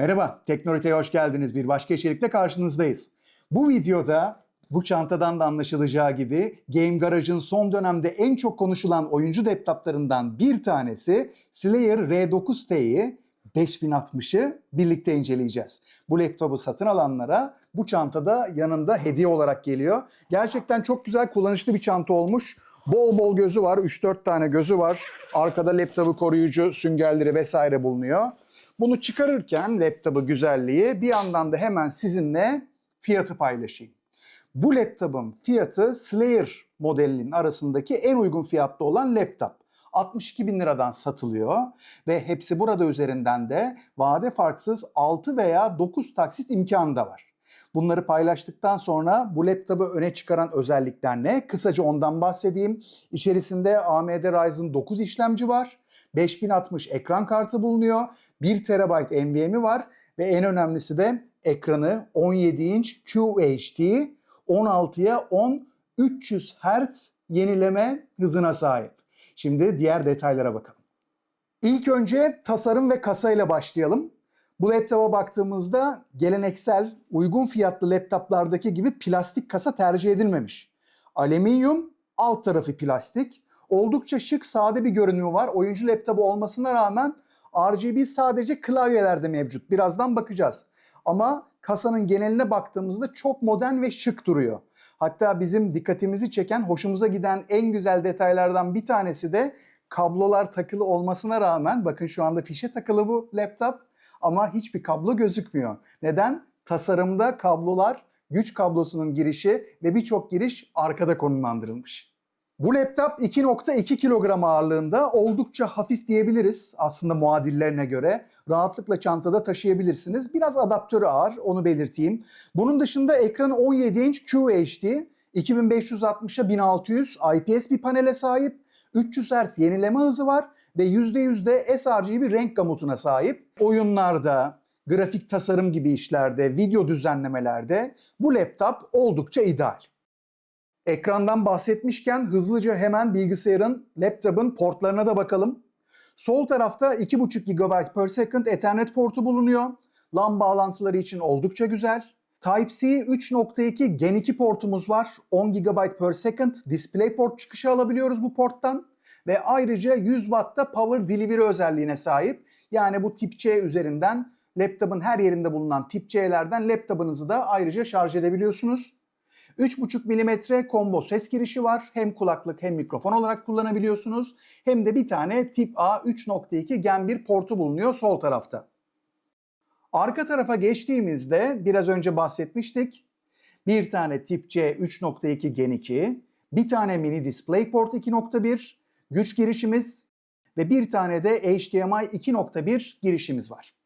Merhaba, Teknorit'e hoş geldiniz. Bir başka içerikle karşınızdayız. Bu videoda bu çantadan da anlaşılacağı gibi Game Garage'ın son dönemde en çok konuşulan oyuncu laptoplarından bir tanesi Slayer R9T'yi 5060'ı birlikte inceleyeceğiz. Bu laptopu satın alanlara bu çantada yanında hediye olarak geliyor. Gerçekten çok güzel kullanışlı bir çanta olmuş. Bol bol gözü var. 3-4 tane gözü var. Arkada laptopu koruyucu süngerleri vesaire bulunuyor. Bunu çıkarırken laptopu güzelliği bir yandan da hemen sizinle fiyatı paylaşayım. Bu laptopun fiyatı Slayer modelinin arasındaki en uygun fiyatlı olan laptop. 62 bin liradan satılıyor ve hepsi burada üzerinden de vade farksız 6 veya 9 taksit imkanı da var. Bunları paylaştıktan sonra bu laptopu öne çıkaran özellikler ne? Kısaca ondan bahsedeyim. İçerisinde AMD Ryzen 9 işlemci var. 5060 ekran kartı bulunuyor. 1 TB NVMe'i var ve en önemlisi de ekranı 17 inç QHD 16'ya 10 300 Hz yenileme hızına sahip. Şimdi diğer detaylara bakalım. İlk önce tasarım ve kasayla başlayalım. Bu laptopa baktığımızda geleneksel uygun fiyatlı laptoplardaki gibi plastik kasa tercih edilmemiş. Alüminyum, alt tarafı plastik. Oldukça şık, sade bir görünümü var. Oyuncu laptopu olmasına rağmen RGB sadece klavyelerde mevcut. Birazdan bakacağız. Ama kasanın geneline baktığımızda çok modern ve şık duruyor. Hatta bizim dikkatimizi çeken, hoşumuza giden en güzel detaylardan bir tanesi de kablolar takılı olmasına rağmen bakın şu anda fişe takılı bu laptop ama hiçbir kablo gözükmüyor. Neden? Tasarımda kablolar güç kablosunun girişi ve birçok giriş arkada konumlandırılmış. Bu laptop 2.2 kilogram ağırlığında oldukça hafif diyebiliriz aslında muadillerine göre. Rahatlıkla çantada taşıyabilirsiniz. Biraz adaptörü ağır onu belirteyim. Bunun dışında ekranı 17 inç QHD, 2560'a 1600 IPS bir panele sahip. 300 Hz yenileme hızı var ve %100 de sRGB renk gamutuna sahip. Oyunlarda, grafik tasarım gibi işlerde, video düzenlemelerde bu laptop oldukça ideal. Ekrandan bahsetmişken hızlıca hemen bilgisayarın, laptopun portlarına da bakalım. Sol tarafta 2.5 GB per second Ethernet portu bulunuyor. LAN bağlantıları için oldukça güzel. Type-C 3.2 Gen 2 portumuz var. 10 GB per second DisplayPort çıkışı alabiliyoruz bu porttan. Ve ayrıca 100 Watt'ta Power Delivery özelliğine sahip. Yani bu tip C üzerinden laptopun her yerinde bulunan tip C'lerden laptopunuzu da ayrıca şarj edebiliyorsunuz. 3.5 mm combo ses girişi var. Hem kulaklık hem mikrofon olarak kullanabiliyorsunuz. Hem de bir tane tip A 3.2 Gen 1 portu bulunuyor sol tarafta. Arka tarafa geçtiğimizde biraz önce bahsetmiştik. Bir tane tip C 3.2 Gen 2, bir tane mini DisplayPort 2.1, güç girişimiz ve bir tane de HDMI 2.1 girişimiz var.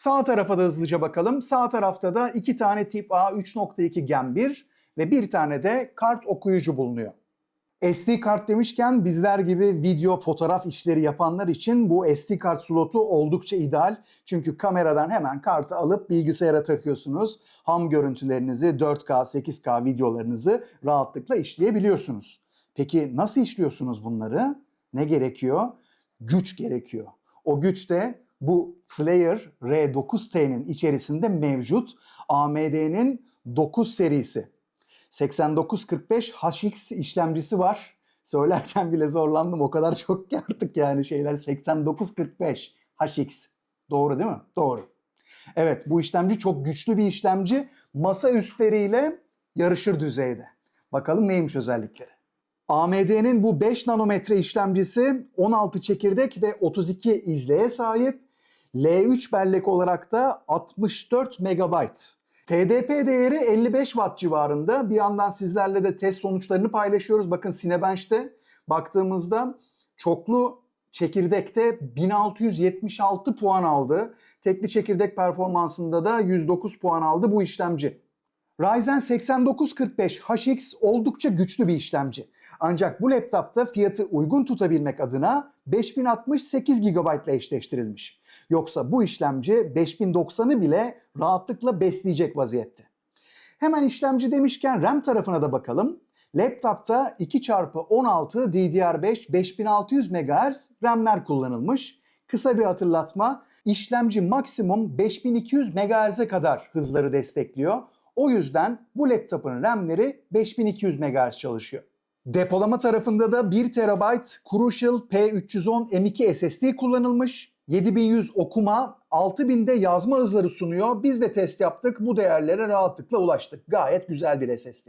Sağ tarafa da hızlıca bakalım. Sağ tarafta da iki tane tip A 3.2 Gen 1 ve bir tane de kart okuyucu bulunuyor. SD kart demişken bizler gibi video, fotoğraf işleri yapanlar için bu SD kart slotu oldukça ideal. Çünkü kameradan hemen kartı alıp bilgisayara takıyorsunuz. Ham görüntülerinizi, 4K, 8K videolarınızı rahatlıkla işleyebiliyorsunuz. Peki nasıl işliyorsunuz bunları? Ne gerekiyor? Güç gerekiyor. O güç de bu Slayer R9T'nin içerisinde mevcut AMD'nin 9 serisi. 8945 HX işlemcisi var. Söylerken bile zorlandım. O kadar çok ki artık yani şeyler 8945 HX. Doğru değil mi? Doğru. Evet bu işlemci çok güçlü bir işlemci. Masa üstleriyle yarışır düzeyde. Bakalım neymiş özellikleri. AMD'nin bu 5 nanometre işlemcisi 16 çekirdek ve 32 izleye sahip. L3 bellek olarak da 64 MB. TDP değeri 55 Watt civarında. Bir yandan sizlerle de test sonuçlarını paylaşıyoruz. Bakın Cinebench'te baktığımızda çoklu çekirdekte 1676 puan aldı. Tekli çekirdek performansında da 109 puan aldı bu işlemci. Ryzen 8945 HX oldukça güçlü bir işlemci. Ancak bu laptopta fiyatı uygun tutabilmek adına 5068 GB ile eşleştirilmiş. Yoksa bu işlemci 5090'ı bile rahatlıkla besleyecek vaziyette. Hemen işlemci demişken RAM tarafına da bakalım. Laptopta 2x16 DDR5 5600 MHz RAM'ler kullanılmış. Kısa bir hatırlatma. İşlemci maksimum 5200 MHz'e kadar hızları destekliyor. O yüzden bu laptopun RAM'leri 5200 MHz çalışıyor. Depolama tarafında da 1 TB Crucial P310 M2 SSD kullanılmış. 7100 okuma, 6000'de yazma hızları sunuyor. Biz de test yaptık. Bu değerlere rahatlıkla ulaştık. Gayet güzel bir SSD.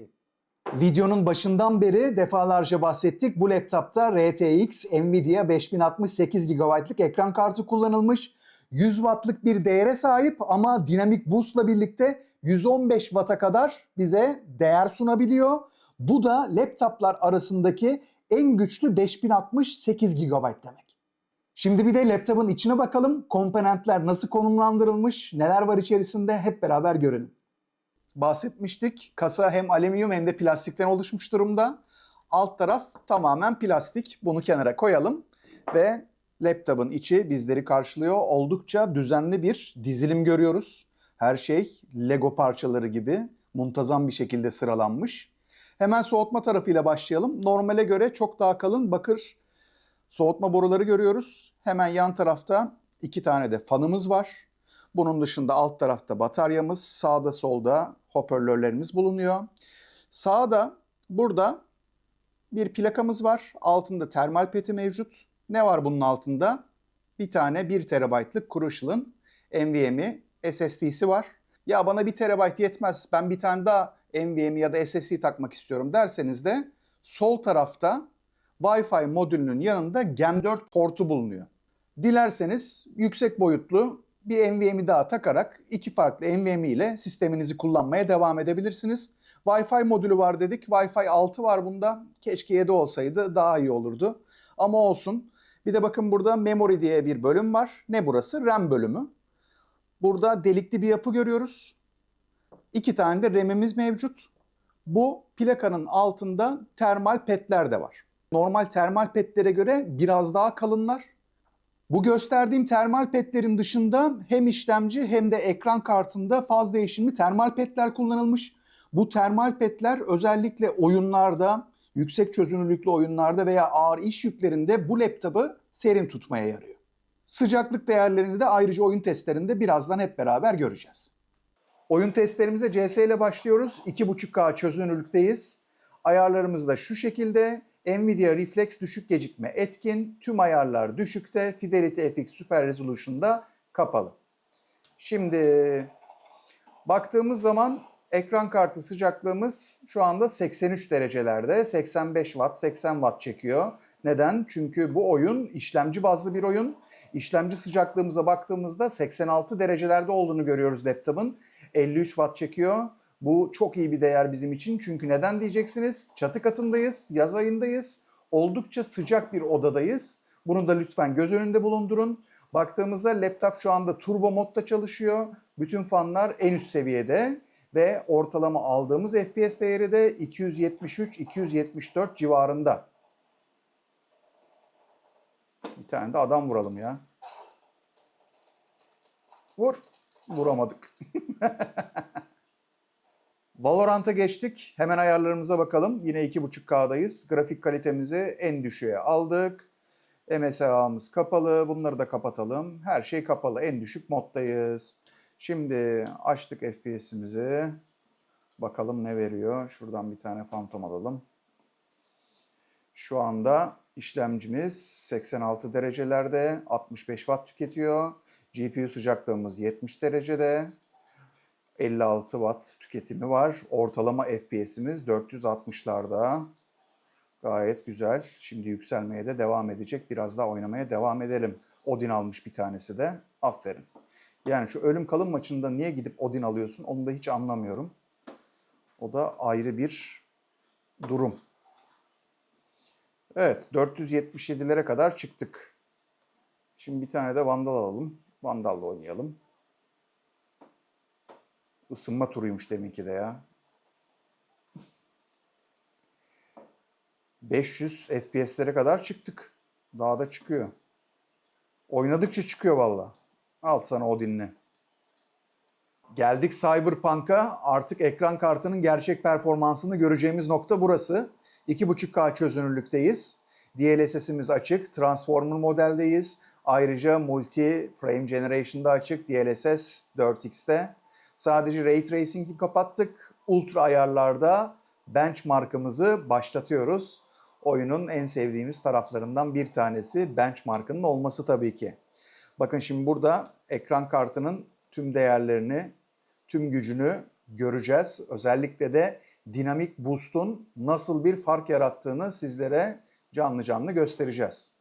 Videonun başından beri defalarca bahsettik. Bu laptopta RTX Nvidia 5068 GB'lık ekran kartı kullanılmış. 100 wattlık bir değere sahip ama dinamik boost'la birlikte 115 watt'a kadar bize değer sunabiliyor. Bu da laptoplar arasındaki en güçlü 5068 GB demek. Şimdi bir de laptopun içine bakalım. Komponentler nasıl konumlandırılmış, neler var içerisinde hep beraber görelim. Bahsetmiştik. Kasa hem alüminyum hem de plastikten oluşmuş durumda. Alt taraf tamamen plastik. Bunu kenara koyalım ve laptopun içi bizleri karşılıyor. Oldukça düzenli bir dizilim görüyoruz. Her şey Lego parçaları gibi muntazam bir şekilde sıralanmış. Hemen soğutma tarafıyla başlayalım. Normale göre çok daha kalın bakır soğutma boruları görüyoruz. Hemen yan tarafta iki tane de fanımız var. Bunun dışında alt tarafta bataryamız, sağda solda hoparlörlerimiz bulunuyor. Sağda burada bir plakamız var. Altında termal peti mevcut. Ne var bunun altında? Bir tane 1 TB'lık Crucial'ın NVMe SSD'si var. Ya bana 1 TB yetmez ben bir tane daha NVMe ya da SSD takmak istiyorum derseniz de sol tarafta Wi-Fi modülünün yanında GAM4 portu bulunuyor. Dilerseniz yüksek boyutlu bir NVMe daha takarak iki farklı NVMe ile sisteminizi kullanmaya devam edebilirsiniz. Wi-Fi modülü var dedik. Wi-Fi 6 var bunda. Keşke 7 olsaydı daha iyi olurdu. Ama olsun. Bir de bakın burada memory diye bir bölüm var. Ne burası? RAM bölümü. Burada delikli bir yapı görüyoruz. İki tane de RAM'imiz mevcut. Bu plakanın altında termal petler de var. Normal termal petlere göre biraz daha kalınlar. Bu gösterdiğim termal petlerin dışında hem işlemci hem de ekran kartında faz değişimli termal petler kullanılmış. Bu termal petler özellikle oyunlarda, yüksek çözünürlüklü oyunlarda veya ağır iş yüklerinde bu laptopu serin tutmaya yarıyor. Sıcaklık değerlerini de ayrıca oyun testlerinde birazdan hep beraber göreceğiz. Oyun testlerimize CS ile başlıyoruz. 2.5K çözünürlükteyiz. Ayarlarımız da şu şekilde. Nvidia Reflex düşük gecikme etkin, tüm ayarlar düşükte, Fidelity FX Super Resolution'da kapalı. Şimdi baktığımız zaman ekran kartı sıcaklığımız şu anda 83 derecelerde. 85 watt, 80 watt çekiyor. Neden? Çünkü bu oyun işlemci bazlı bir oyun. İşlemci sıcaklığımıza baktığımızda 86 derecelerde olduğunu görüyoruz laptopun. 53 watt çekiyor. Bu çok iyi bir değer bizim için. Çünkü neden diyeceksiniz? Çatı katındayız, yaz ayındayız. Oldukça sıcak bir odadayız. Bunu da lütfen göz önünde bulundurun. Baktığımızda laptop şu anda turbo modda çalışıyor. Bütün fanlar en üst seviyede ve ortalama aldığımız FPS değeri de 273-274 civarında. Bir tane de adam vuralım ya. Vur. Vuramadık. Valorant'a geçtik. Hemen ayarlarımıza bakalım. Yine 2.5K'dayız. Grafik kalitemizi en düşüğe aldık. MSA'mız kapalı. Bunları da kapatalım. Her şey kapalı. En düşük moddayız. Şimdi açtık FPS'imizi. Bakalım ne veriyor. Şuradan bir tane fantom alalım. Şu anda işlemcimiz 86 derecelerde 65 watt tüketiyor. GPU sıcaklığımız 70 derecede. 56 watt tüketimi var. Ortalama FPS'imiz 460'larda. Gayet güzel. Şimdi yükselmeye de devam edecek. Biraz daha oynamaya devam edelim. Odin almış bir tanesi de. Aferin. Yani şu ölüm kalım maçında niye gidip Odin alıyorsun onu da hiç anlamıyorum. O da ayrı bir durum. Evet 477'lere kadar çıktık. Şimdi bir tane de Vandal alalım. Vandal'la oynayalım. Isınma turuymuş deminki de ya. 500 FPS'lere kadar çıktık. Daha da çıkıyor. Oynadıkça çıkıyor valla. Al sana o dinle. Geldik Cyberpunk'a. Artık ekran kartının gerçek performansını göreceğimiz nokta burası. 2.5K çözünürlükteyiz. DLSS'imiz açık. Transformer modeldeyiz. Ayrıca multi frame generation'da açık DLSS 4x'te. Sadece Ray Tracing'i kapattık. Ultra ayarlarda benchmark'ımızı başlatıyoruz. Oyunun en sevdiğimiz taraflarından bir tanesi benchmark'ının olması tabii ki. Bakın şimdi burada ekran kartının tüm değerlerini, tüm gücünü göreceğiz. Özellikle de dinamik boost'un nasıl bir fark yarattığını sizlere canlı canlı göstereceğiz.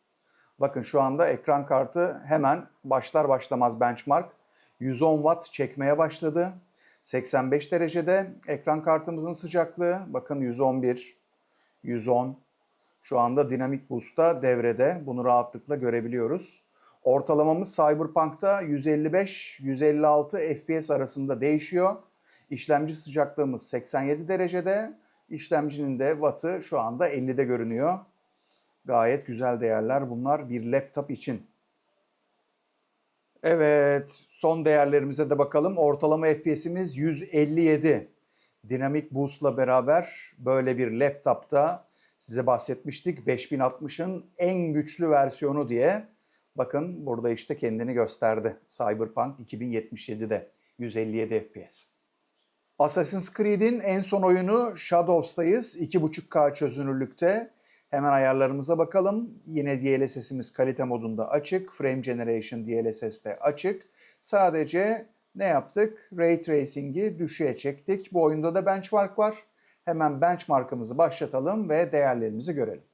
Bakın şu anda ekran kartı hemen başlar başlamaz benchmark 110 watt çekmeye başladı. 85 derecede ekran kartımızın sıcaklığı bakın 111, 110. Şu anda dinamik boost'ta devrede. Bunu rahatlıkla görebiliyoruz. Ortalamamız Cyberpunk'ta 155-156 FPS arasında değişiyor. İşlemci sıcaklığımız 87 derecede. İşlemcinin de wattı şu anda 50'de görünüyor. Gayet güzel değerler bunlar bir laptop için. Evet, son değerlerimize de bakalım. Ortalama FPS'imiz 157. Dinamik Boost'la beraber böyle bir laptopta size bahsetmiştik 5060'ın en güçlü versiyonu diye. Bakın burada işte kendini gösterdi. Cyberpunk 2077'de 157 FPS. Assassin's Creed'in en son oyunu Shadows'tayız. 2.5K çözünürlükte. Hemen ayarlarımıza bakalım. Yine DLSS'imiz kalite modunda açık. Frame Generation DLSS de açık. Sadece ne yaptık? Ray Tracing'i düşüğe çektik. Bu oyunda da benchmark var. Hemen benchmark'ımızı başlatalım ve değerlerimizi görelim.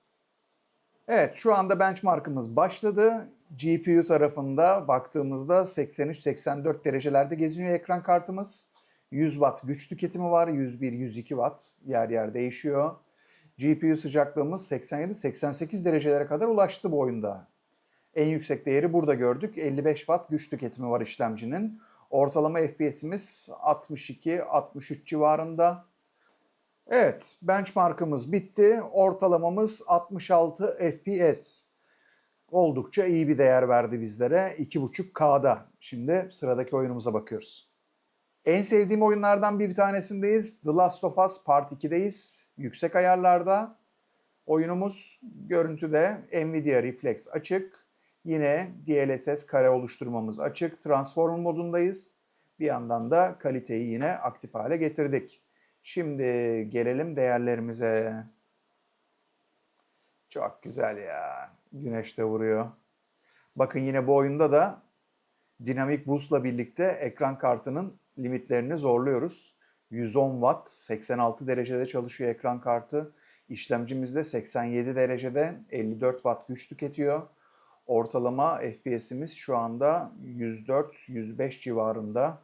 Evet şu anda benchmark'ımız başladı. GPU tarafında baktığımızda 83-84 derecelerde geziniyor ekran kartımız. 100 watt güç tüketimi var. 101-102 watt yer yer değişiyor. GPU sıcaklığımız 87-88 derecelere kadar ulaştı bu oyunda. En yüksek değeri burada gördük. 55 watt güç tüketimi var işlemcinin. Ortalama FPS'imiz 62-63 civarında. Evet, benchmark'ımız bitti. Ortalamamız 66 FPS. Oldukça iyi bir değer verdi bizlere 2.5K'da. Şimdi sıradaki oyunumuza bakıyoruz. En sevdiğim oyunlardan bir tanesindeyiz. The Last of Us Part 2'deyiz. Yüksek ayarlarda. Oyunumuz görüntüde Nvidia Reflex açık. Yine DLSS kare oluşturmamız açık. Transform modundayız. Bir yandan da kaliteyi yine aktif hale getirdik. Şimdi gelelim değerlerimize. Çok güzel ya. Güneş de vuruyor. Bakın yine bu oyunda da dinamik boost'la birlikte ekran kartının limitlerini zorluyoruz. 110 watt, 86 derecede çalışıyor ekran kartı. İşlemcimiz de 87 derecede 54 watt güç tüketiyor. Ortalama FPS'imiz şu anda 104-105 civarında.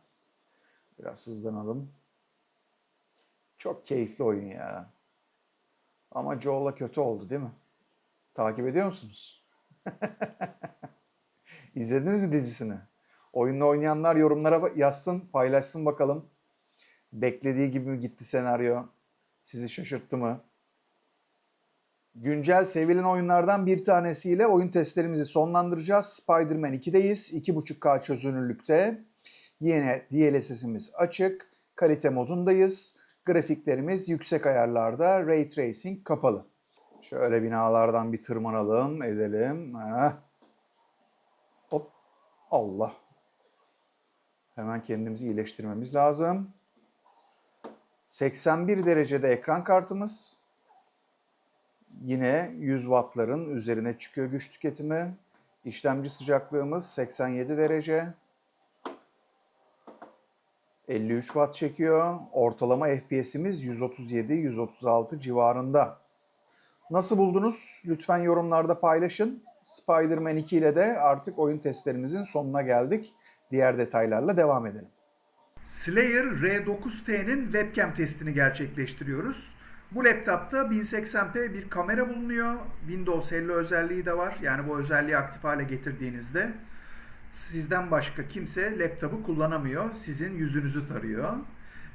Biraz hızlanalım. Çok keyifli oyun ya. Ama Joel'a kötü oldu değil mi? Takip ediyor musunuz? İzlediniz mi dizisini? Oyunla oynayanlar yorumlara yazsın, paylaşsın bakalım. Beklediği gibi mi gitti senaryo? Sizi şaşırttı mı? Güncel sevilen oyunlardan bir tanesiyle oyun testlerimizi sonlandıracağız. Spider-Man 2'deyiz. 2.5K çözünürlükte. Yine DLSS'imiz açık. Kalite modundayız. Grafiklerimiz yüksek ayarlarda. Ray Tracing kapalı. Şöyle binalardan bir tırmanalım, edelim. Heh. Hop. Allah. Hemen kendimizi iyileştirmemiz lazım. 81 derecede ekran kartımız. Yine 100 wattların üzerine çıkıyor güç tüketimi. İşlemci sıcaklığımız 87 derece. 53 watt çekiyor. Ortalama FPS'imiz 137-136 civarında. Nasıl buldunuz? Lütfen yorumlarda paylaşın. Spider-Man 2 ile de artık oyun testlerimizin sonuna geldik. Diğer detaylarla devam edelim. Slayer R9T'nin webcam testini gerçekleştiriyoruz. Bu laptopta 1080p bir kamera bulunuyor. Windows Hello özelliği de var. Yani bu özelliği aktif hale getirdiğinizde sizden başka kimse laptopu kullanamıyor. Sizin yüzünüzü tarıyor.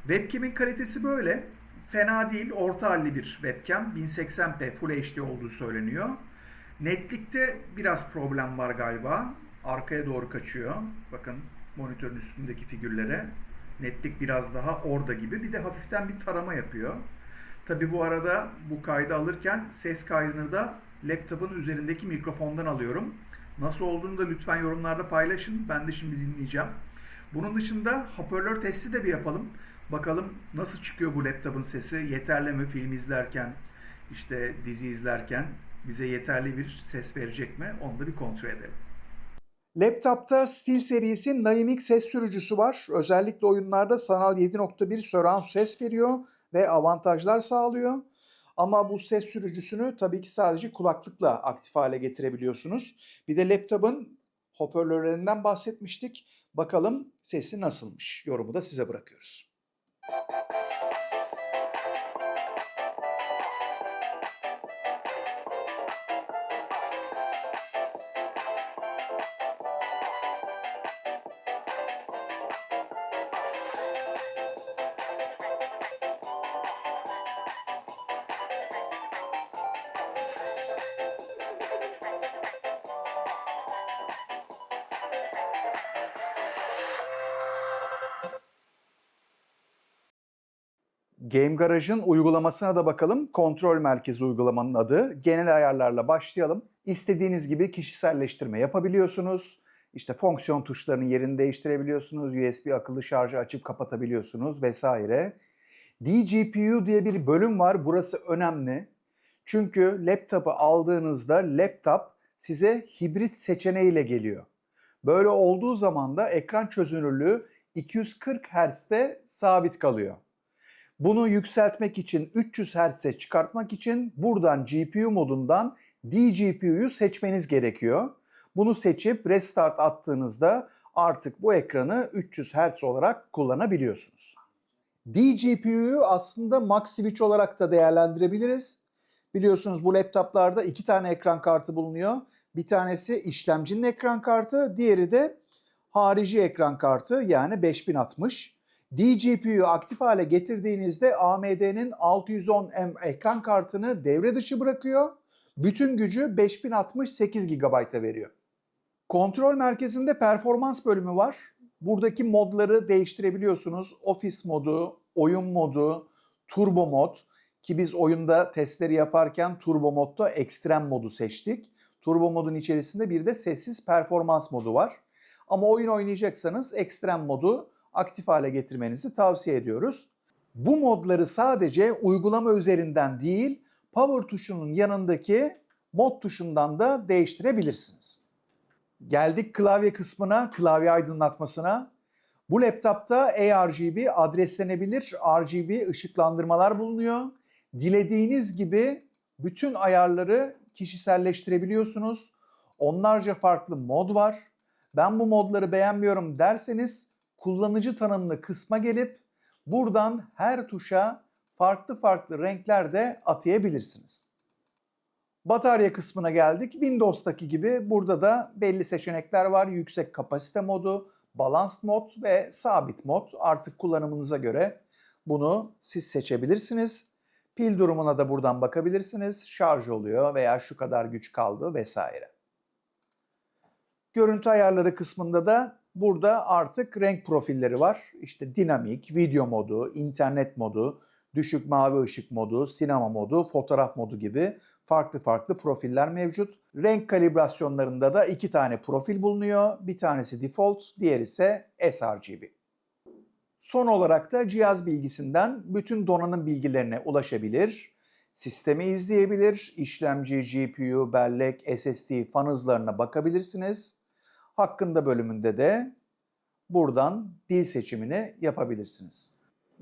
Webcam'in kalitesi böyle. Fena değil, orta halli bir webcam. 1080p Full HD olduğu söyleniyor. Netlikte biraz problem var galiba. Arkaya doğru kaçıyor. Bakın monitörün üstündeki figürlere. Netlik biraz daha orada gibi. Bir de hafiften bir tarama yapıyor. Tabi bu arada bu kaydı alırken ses kaydını da laptopun üzerindeki mikrofondan alıyorum. Nasıl olduğunu da lütfen yorumlarda paylaşın. Ben de şimdi dinleyeceğim. Bunun dışında hoparlör testi de bir yapalım. Bakalım nasıl çıkıyor bu laptopun sesi? Yeterli mi film izlerken, işte dizi izlerken bize yeterli bir ses verecek mi? Onu da bir kontrol edelim. Laptop'ta Steel serisi Naimik ses sürücüsü var. Özellikle oyunlarda sanal 7.1 surround ses veriyor ve avantajlar sağlıyor. Ama bu ses sürücüsünü tabii ki sadece kulaklıkla aktif hale getirebiliyorsunuz. Bir de laptopun hoparlörlerinden bahsetmiştik. Bakalım sesi nasılmış? Yorumu da size bırakıyoruz. Game Garage'ın uygulamasına da bakalım. Kontrol merkezi uygulamanın adı. Genel ayarlarla başlayalım. İstediğiniz gibi kişiselleştirme yapabiliyorsunuz. İşte fonksiyon tuşlarının yerini değiştirebiliyorsunuz. USB akıllı şarjı açıp kapatabiliyorsunuz vesaire. DGPU diye bir bölüm var. Burası önemli. Çünkü laptopu aldığınızda laptop size hibrit seçeneğiyle geliyor. Böyle olduğu zaman da ekran çözünürlüğü 240 Hz'de sabit kalıyor. Bunu yükseltmek için 300 Hz'e çıkartmak için buradan GPU modundan DGPU'yu seçmeniz gerekiyor. Bunu seçip restart attığınızda artık bu ekranı 300 Hz olarak kullanabiliyorsunuz. DGPU'yu aslında max switch olarak da değerlendirebiliriz. Biliyorsunuz bu laptoplarda iki tane ekran kartı bulunuyor. Bir tanesi işlemcinin ekran kartı, diğeri de harici ekran kartı yani 5060. DGPU'yu aktif hale getirdiğinizde AMD'nin 610M ekran kartını devre dışı bırakıyor. Bütün gücü 5068 GB'a veriyor. Kontrol merkezinde performans bölümü var. Buradaki modları değiştirebiliyorsunuz. Office modu, oyun modu, turbo mod ki biz oyunda testleri yaparken turbo modda ekstrem modu seçtik. Turbo modun içerisinde bir de sessiz performans modu var. Ama oyun oynayacaksanız ekstrem modu aktif hale getirmenizi tavsiye ediyoruz. Bu modları sadece uygulama üzerinden değil, power tuşunun yanındaki mod tuşundan da değiştirebilirsiniz. Geldik klavye kısmına, klavye aydınlatmasına. Bu laptopta ARGB adreslenebilir RGB ışıklandırmalar bulunuyor. Dilediğiniz gibi bütün ayarları kişiselleştirebiliyorsunuz. Onlarca farklı mod var. Ben bu modları beğenmiyorum derseniz kullanıcı tanımlı kısma gelip buradan her tuşa farklı farklı renklerde atayabilirsiniz. Batarya kısmına geldik. Windows'taki gibi burada da belli seçenekler var. Yüksek kapasite modu, balanced mod ve sabit mod. Artık kullanımınıza göre bunu siz seçebilirsiniz. Pil durumuna da buradan bakabilirsiniz. Şarj oluyor veya şu kadar güç kaldı vesaire. Görüntü ayarları kısmında da burada artık renk profilleri var. İşte dinamik, video modu, internet modu, düşük mavi ışık modu, sinema modu, fotoğraf modu gibi farklı farklı profiller mevcut. Renk kalibrasyonlarında da iki tane profil bulunuyor. Bir tanesi default, diğeri ise sRGB. Son olarak da cihaz bilgisinden bütün donanım bilgilerine ulaşabilir, sistemi izleyebilir, işlemci, GPU, bellek, SSD, fan hızlarına bakabilirsiniz. Hakkında bölümünde de buradan dil seçimini yapabilirsiniz.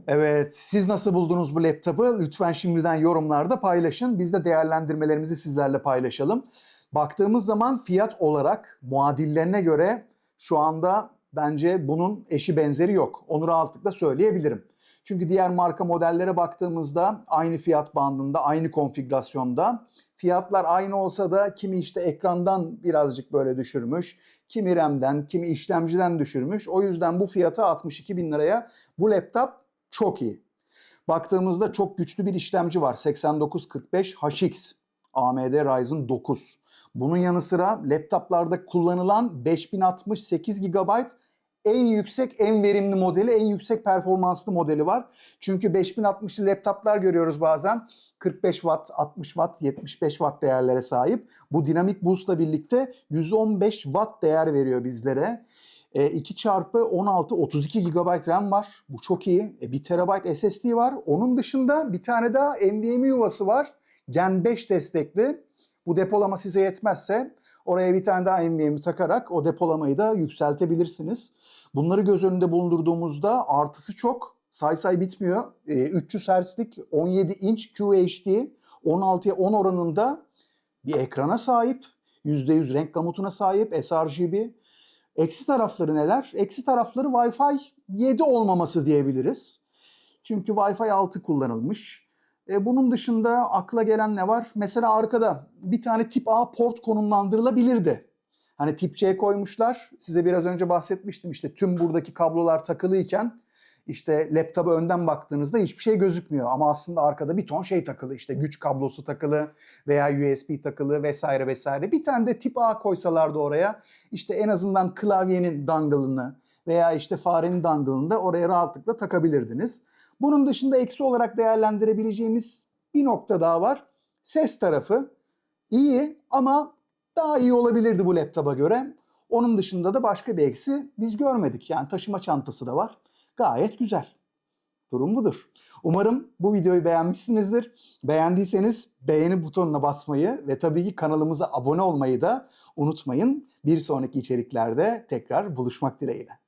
Evet, siz nasıl buldunuz bu laptopu? Lütfen şimdiden yorumlarda paylaşın. Biz de değerlendirmelerimizi sizlerle paylaşalım. Baktığımız zaman fiyat olarak muadillerine göre şu anda bence bunun eşi benzeri yok. Onu rahatlıkla söyleyebilirim. Çünkü diğer marka modellere baktığımızda aynı fiyat bandında, aynı konfigürasyonda fiyatlar aynı olsa da kimi işte ekrandan birazcık böyle düşürmüş, kimi RAM'den, kimi işlemciden düşürmüş. O yüzden bu fiyata 62 bin liraya bu laptop çok iyi. Baktığımızda çok güçlü bir işlemci var. 8945 HX AMD Ryzen 9. Bunun yanı sıra laptoplarda kullanılan 5068 GB en yüksek, en verimli modeli, en yüksek performanslı modeli var. Çünkü 5060'lı laptoplar görüyoruz bazen. 45 watt, 60 watt, 75 watt değerlere sahip. Bu dinamik boost'la birlikte 115 watt değer veriyor bizlere. E, 2 çarpı 16 32 GB RAM var. Bu çok iyi. E, 1 TB SSD var. Onun dışında bir tane daha NVMe yuvası var. Gen 5 destekli. Bu depolama size yetmezse oraya bir tane daha NVMe takarak o depolamayı da yükseltebilirsiniz. Bunları göz önünde bulundurduğumuzda artısı çok. Say say bitmiyor. E, 300 Hz'lik 17 inç QHD 16'ya 10 oranında bir ekrana sahip. %100 renk gamutuna sahip sRGB. Eksi tarafları neler? Eksi tarafları Wi-Fi 7 olmaması diyebiliriz. Çünkü Wi-Fi 6 kullanılmış. E, bunun dışında akla gelen ne var? Mesela arkada bir tane tip A port konumlandırılabilirdi. Hani tip C koymuşlar. Size biraz önce bahsetmiştim işte tüm buradaki kablolar takılıyken işte laptopa önden baktığınızda hiçbir şey gözükmüyor. Ama aslında arkada bir ton şey takılı. İşte güç kablosu takılı veya USB takılı vesaire vesaire. Bir tane de tip A koysalardı oraya işte en azından klavyenin dangle'ını veya işte farenin dangle'ını da oraya rahatlıkla takabilirdiniz. Bunun dışında eksi olarak değerlendirebileceğimiz bir nokta daha var. Ses tarafı iyi ama daha iyi olabilirdi bu laptopa göre. Onun dışında da başka bir eksi biz görmedik. Yani taşıma çantası da var. Gayet güzel. Durum budur. Umarım bu videoyu beğenmişsinizdir. Beğendiyseniz beğeni butonuna basmayı ve tabii ki kanalımıza abone olmayı da unutmayın. Bir sonraki içeriklerde tekrar buluşmak dileğiyle.